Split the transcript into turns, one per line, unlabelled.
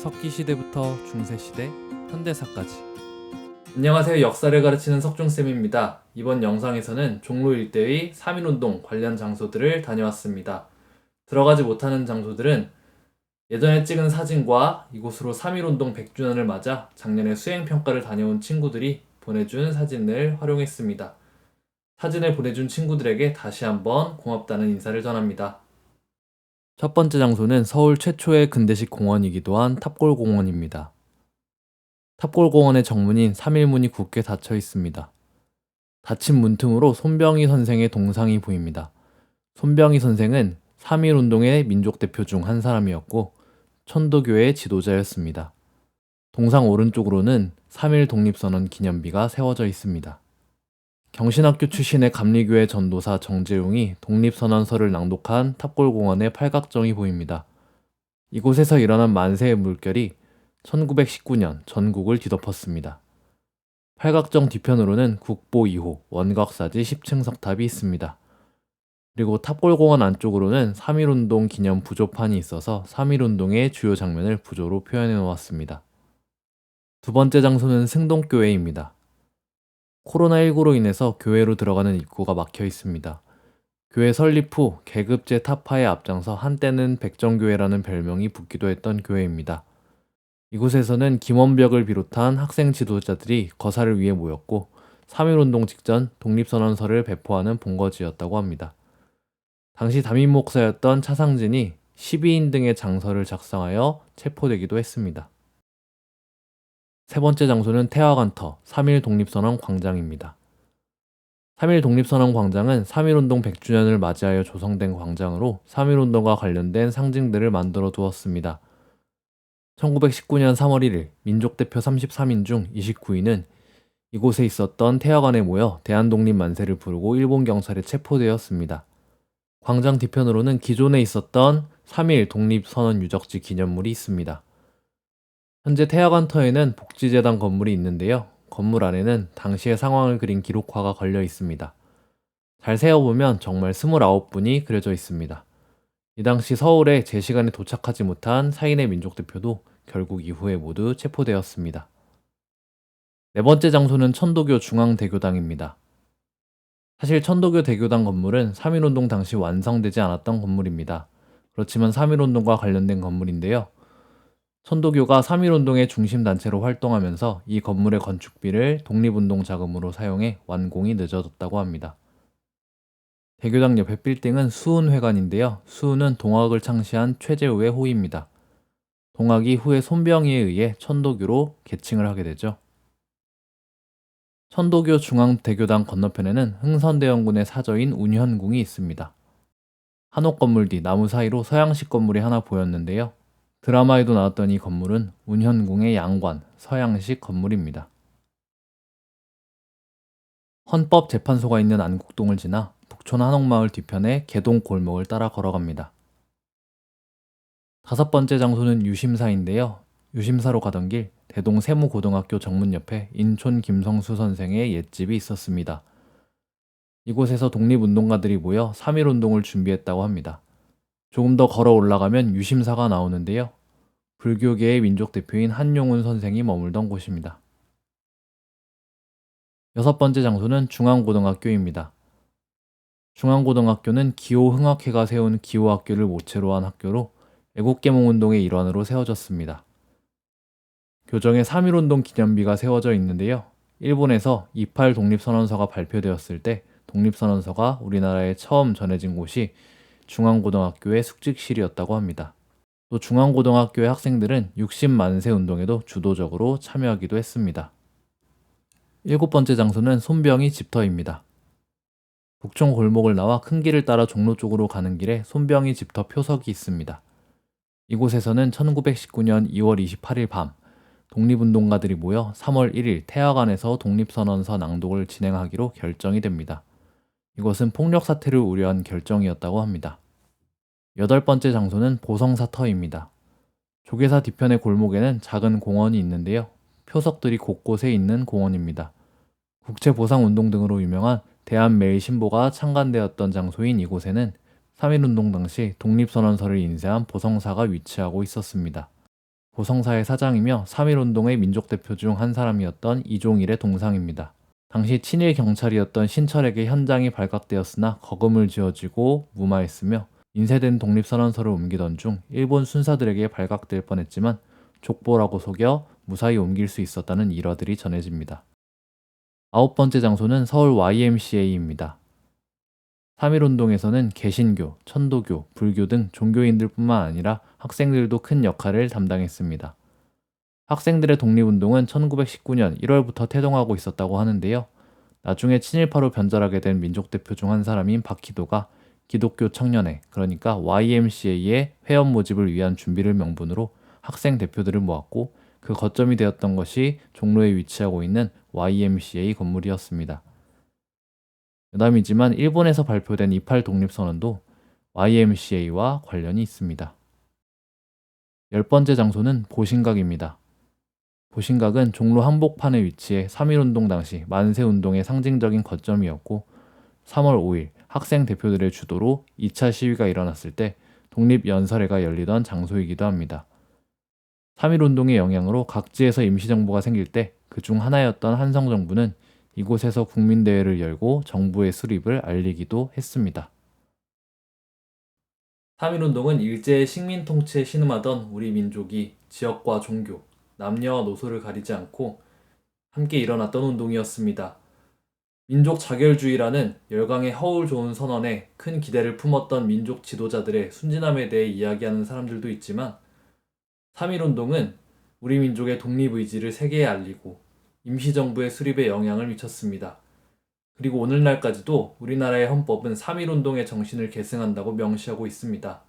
석기시대부터 중세시대, 현대사까지 안녕하세요. 역사를 가르치는 석중쌤입니다. 이번 영상에서는 종로 일대의 3.1운동 관련 장소들을 다녀왔습니다. 들어가지 못하는 장소들은 예전에 찍은 사진과 이곳으로 3.1운동 100주년을 맞아 작년에 수행평가를 다녀온 친구들이 보내준 사진을 활용했습니다. 사진을 보내준 친구들에게 다시 한번 고맙다는 인사를 전합니다. 첫 번째 장소는 서울 최초의 근대식 공원이기도 한 탑골공원입니다. 탑골공원의 정문인 3일문이 굳게 닫혀 있습니다. 닫힌 문틈으로 손병희 선생의 동상이 보입니다. 손병희 선생은 3.1운동의 민족대표 중 한 사람이었고 천도교의 지도자였습니다. 동상 오른쪽으로는 3.1 독립선언 기념비가 세워져 있습니다. 경신학교 출신의 감리교회 전도사 정재용이 독립선언서를 낭독한 탑골공원의 팔각정이 보입니다. 이곳에서 일어난 만세의 물결이 1919년 전국을 뒤덮었습니다. 팔각정 뒤편으로는 국보 2호 원각사지 10층 석탑이 있습니다. 그리고 탑골공원 안쪽으로는 3.1운동 기념 부조판이 있어서 3.1운동의 주요 장면을 부조로 표현해 놓았습니다. 두 번째 장소는 승동교회입니다. 코로나19로 인해서 교회로 들어가는 입구가 막혀 있습니다. 교회 설립 후 계급제 타파에 앞장서 한때는 백정교회라는 별명이 붙기도 했던 교회입니다. 이곳에서는 김원벽을 비롯한 학생 지도자들이 거사를 위해 모였고 3.1운동 직전 독립선언서를 배포하는 본거지였다고 합니다. 당시 담임 목사였던 차상진이 12인 등의 장서를 작성하여 체포되기도 했습니다. 세 번째 장소는 태화관터 3.1 독립선언 광장입니다. 3.1 독립선언 광장은 3.1운동 100주년을 맞이하여 조성된 광장으로 3.1운동과 관련된 상징들을 만들어 두었습니다. 1919년 3월 1일 민족대표 33인 중 29인은 이곳에 있었던 태화관에 모여 대한독립 만세를 부르고 일본 경찰에 체포되었습니다. 광장 뒤편으로는 기존에 있었던 3.1 독립선언 유적지 기념물이 있습니다. 현재 태화관터에는 복지재단 건물이 있는데요. 건물 안에는 당시의 상황을 그린 기록화가 걸려 있습니다. 잘 세어보면 정말 29분이 그려져 있습니다. 이 당시 서울에 제 시간에 도착하지 못한 사인의 민족 대표도 결국 이후에 모두 체포되었습니다. 네 번째 장소는 천도교 중앙대교당입니다. 사실 천도교 대교당 건물은 3.1운동 당시 완성되지 않았던 건물입니다. 그렇지만 3.1운동과 관련된 건물인데요. 천도교가 3.1운동의 중심단체로 활동하면서 이 건물의 건축비를 독립운동 자금으로 사용해 완공이 늦어졌다고 합니다. 대교당 옆에 빌딩은 수은회관인데요. 수은은 동학을 창시한 최재우의 호입니다. 동학이 후에 손병희에 의해 천도교로 개칭을 하게 되죠. 천도교 중앙대교당 건너편에는 흥선대원군의 사저인 운현궁이 있습니다. 한옥 건물 뒤 나무 사이로 서양식 건물이 하나 보였는데요. 드라마에도 나왔던 이 건물은 운현궁의 양관, 서양식 건물입니다. 헌법재판소가 있는 안국동을 지나 북촌 한옥마을 뒤편의 개동 골목을 따라 걸어갑니다. 다섯 번째 장소는 유심사인데요. 유심사로 가던 길 대동 세무고등학교 정문 옆에 인촌 김성수 선생의 옛집이 있었습니다. 이곳에서 독립운동가들이 모여 3.1운동을 준비했다고 합니다. 조금 더 걸어 올라가면 유심사가 나오는데요. 불교계의 민족 대표인 한용운 선생이 머물던 곳입니다. 여섯 번째 장소는 중앙고등학교입니다. 중앙고등학교는 기호흥학회가 세운 기호학교를 모체로 한 학교로 애국계몽운동의 일환으로 세워졌습니다. 교정에 3.1운동 기념비가 세워져 있는데요. 일본에서 28 독립선언서가 발표되었을 때 독립선언서가 우리나라에 처음 전해진 곳이 중앙고등학교의 숙직실이었다고 합니다. 또 중앙고등학교의 학생들은 60만세 운동에도 주도적으로 참여하기도 했습니다. 일곱 번째 장소는 손병희 집터입니다. 북촌 골목을 나와 큰 길을 따라 종로 쪽으로 가는 길에 손병희 집터 표석이 있습니다. 이곳에서는 1919년 2월 28일 밤 독립운동가들이 모여 3월 1일 태화관에서 독립선언서 낭독을 진행하기로 결정이 됩니다. 이것은 폭력 사태를 우려한 결정이었다고 합니다. 여덟 번째 장소는 보성사 터입니다. 조계사 뒤편의 골목에는 작은 공원이 있는데요. 표석들이 곳곳에 있는 공원입니다. 국제보상운동 등으로 유명한 대한매일신보가 창간되었던 장소인 이곳에는 3.1운동 당시 독립선언서를 인쇄한 보성사가 위치하고 있었습니다. 고성사의 사장이며 3.1운동의 민족대표 중 한 사람이었던 이종일의 동상입니다. 당시 친일 경찰이었던 신철에게 현장이 발각되었으나 거금을 지어지고 무마했으며 인쇄된 독립선언서를 옮기던 중 일본 순사들에게 발각될 뻔했지만 족보라고 속여 무사히 옮길 수 있었다는 일화들이 전해집니다. 아홉 번째 장소는 서울 YMCA입니다. 3.1운동에서는 개신교, 천도교, 불교 등 종교인들뿐만 아니라 학생들도 큰 역할을 담당했습니다. 학생들의 독립운동은 1919년 1월부터 태동하고 있었다고 하는데요. 나중에 친일파로 변절하게 된 민족대표 중 한 사람인 박희도가 기독교 청년회, 그러니까 YMCA의 회원 모집을 위한 준비를 명분으로 학생 대표들을 모았고 그 거점이 되었던 것이 종로에 위치하고 있는 YMCA 건물이었습니다. 여담이지만 일본에서 발표된 28 독립선언도 YMCA와 관련이 있습니다. 열 번째 장소는 보신각입니다. 보신각은 종로 한복판에 위치해 3.1운동 당시 만세운동의 상징적인 거점이었고 3월 5일 학생 대표들의 주도로 2차 시위가 일어났을 때 독립연설회가 열리던 장소이기도 합니다. 3.1 운동의 영향으로 각지에서 임시정부가 생길 때 그 중 하나였던 한성정부는 이곳에서 국민대회를 열고 정부의 수립을 알리기도 했습니다. 3.1 운동은 일제의 식민 통치에 신음하던 우리 민족이 지역과 종교, 남녀와 노소를 가리지 않고 함께 일어났던 운동이었습니다. 민족 자결주의라는 열강의 허울 좋은 선언에 큰 기대를 품었던 민족 지도자들의 순진함에 대해 이야기하는 사람들도 있지만 3.1운동은 우리 민족의 독립의지를 세계에 알리고 임시정부의 수립에 영향을 미쳤습니다. 그리고 오늘날까지도 우리나라의 헌법은 3.1운동의 정신을 계승한다고 명시하고 있습니다.